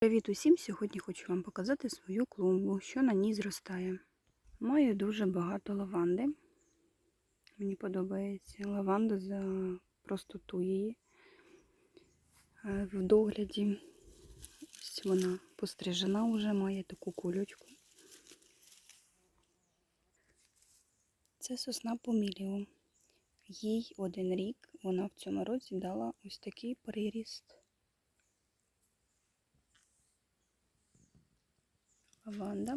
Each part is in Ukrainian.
Привіт усім! Сьогодні хочу вам показати свою клумбу, що на ній зростає. Маю дуже багато лаванди. Мені подобається лаванда за простоту її. Е, В догляді ось вона пострижена вже, має таку кулючку. Це сосна поміліо. Їй один рік, вона в цьому році дала ось такий приріст. Лаванда.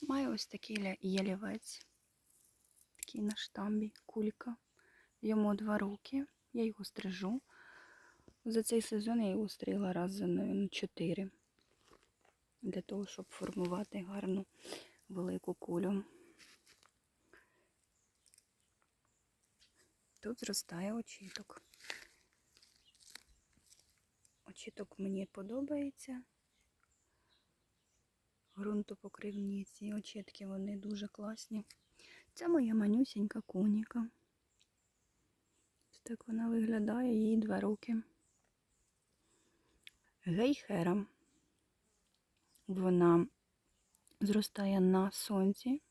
Маю ось такий ялівець, такий на штамбі, кулька. Йому два роки. Я його стрижу. За цей сезон я його стригла раз за наверно, чотири. Для того, щоб формувати гарну велику кулю. Тут зростає очіток. Очіток мені подобається. Грунтопокривні ці очітки, вони дуже класні. Це моя манюсінька коніка. Так вона виглядає, їй два роки. Гейхера. Вона зростає на сонці.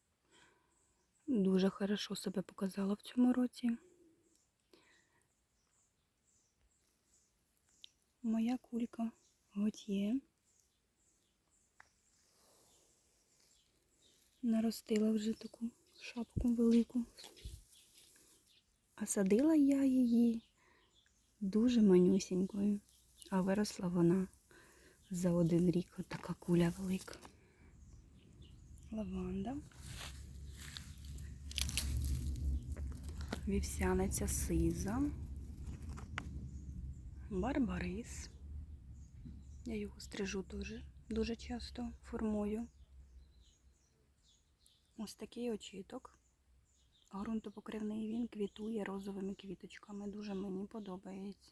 Дуже хорошо себе показала в цьому році. Моя кулька готьє. Наростила вже таку шапку велику. А садила я її дуже манюсінькою, а виросла вона за один рік. Отака куля велика. Лаванда. Вівсяниця сиза. Барбарис. Я його стрижу дуже, дуже часто формую. Ось такий очіток. Грунтопокривний він квітує розовими квіточками. Дуже мені подобається.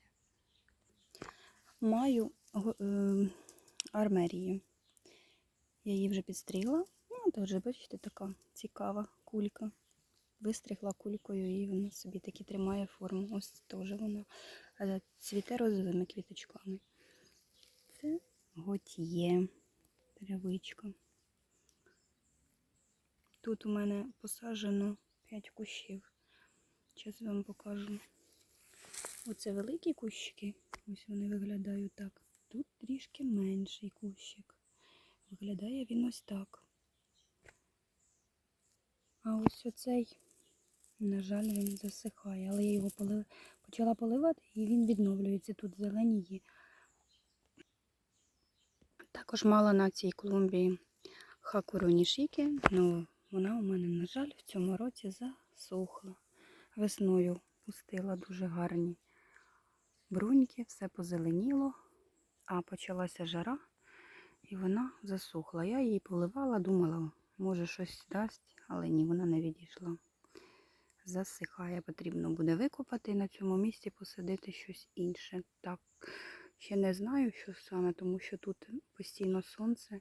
Маю е, армерію. Я її вже підстригла. Ну, теж, бачите, така цікава кулька. Вистригла кулькою і вона собі таки тримає форму. Ось теж вона е, цвіте розовими квіточками. Це готьє травичка. Тут у мене посаджено 5 кущів. Зараз вам покажу. Оце великі кущики. Ось вони виглядають так. Тут трішки менший кущик. Виглядає він ось так. А ось оцей, на жаль, він засихає, але я його полив... почала поливати і він відновлюється. Тут зелені є. Також мала на цій клумбі хакуру нішіки, але вона у мене, на жаль, в цьому році засохла. Весною пустила дуже гарні бруньки, все позеленіло, а почалася жара і вона засохла. Я її поливала, думала, може щось дасть, але ні, вона не відійшла. Засихає, потрібно буде викопати і на цьому місці посадити щось інше. Так, ще не знаю, що саме, тому що тут постійно сонце.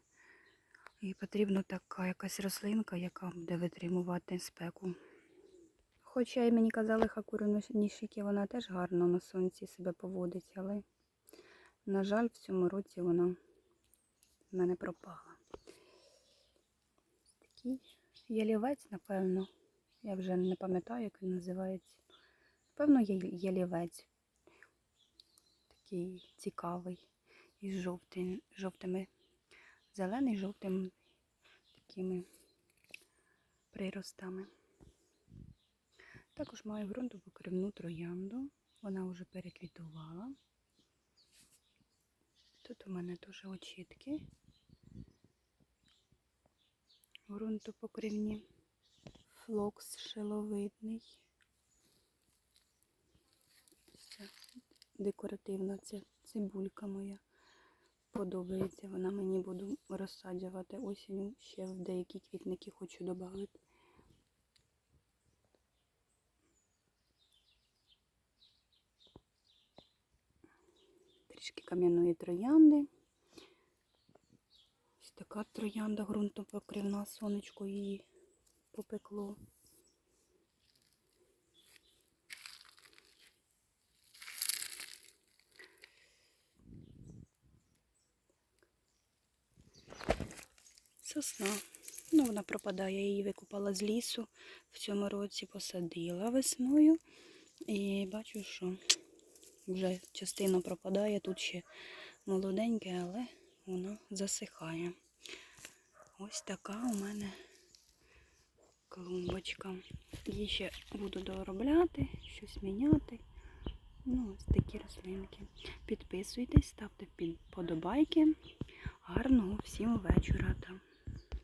І потрібна така якась рослинка, яка буде витримувати спеку. Хоча і мені казали, хакуру нішіки, вона теж гарно на сонці себе поводить, але, на жаль, в цьому році вона в мене пропала. Такий ялівець, напевно. Я вже не пам'ятаю, як він називається. Напевно, є ялівець. Такий цікавий. Із жовтим, жовтими, зелений жовтим такими приростами. Також маю ґрунтопокривну троянду. Вона вже переквітувала. Тут у мене теж очітки. Грунтопокривні. Флокс шиловидний. Декоративна ця цибулька моя. Подобається вона мені буду розсаджувати осінню. Ще в деякі квітники хочу додати. Трішки кам'яної троянди. Ось така троянда ґрунтопокривна, сонечко її попекло. Сосна. Ну, вона пропадає, я її викупала з лісу, в цьому році посадила весною і бачу, що вже частина пропадає, тут ще молоденьке, але вона засихає. Ось така у мене клумбочка. Її ще буду доробляти, щось міняти. Ну, ось такі рослинки. Підписуйтесь, ставте підподобайки. Гарного всім вечора.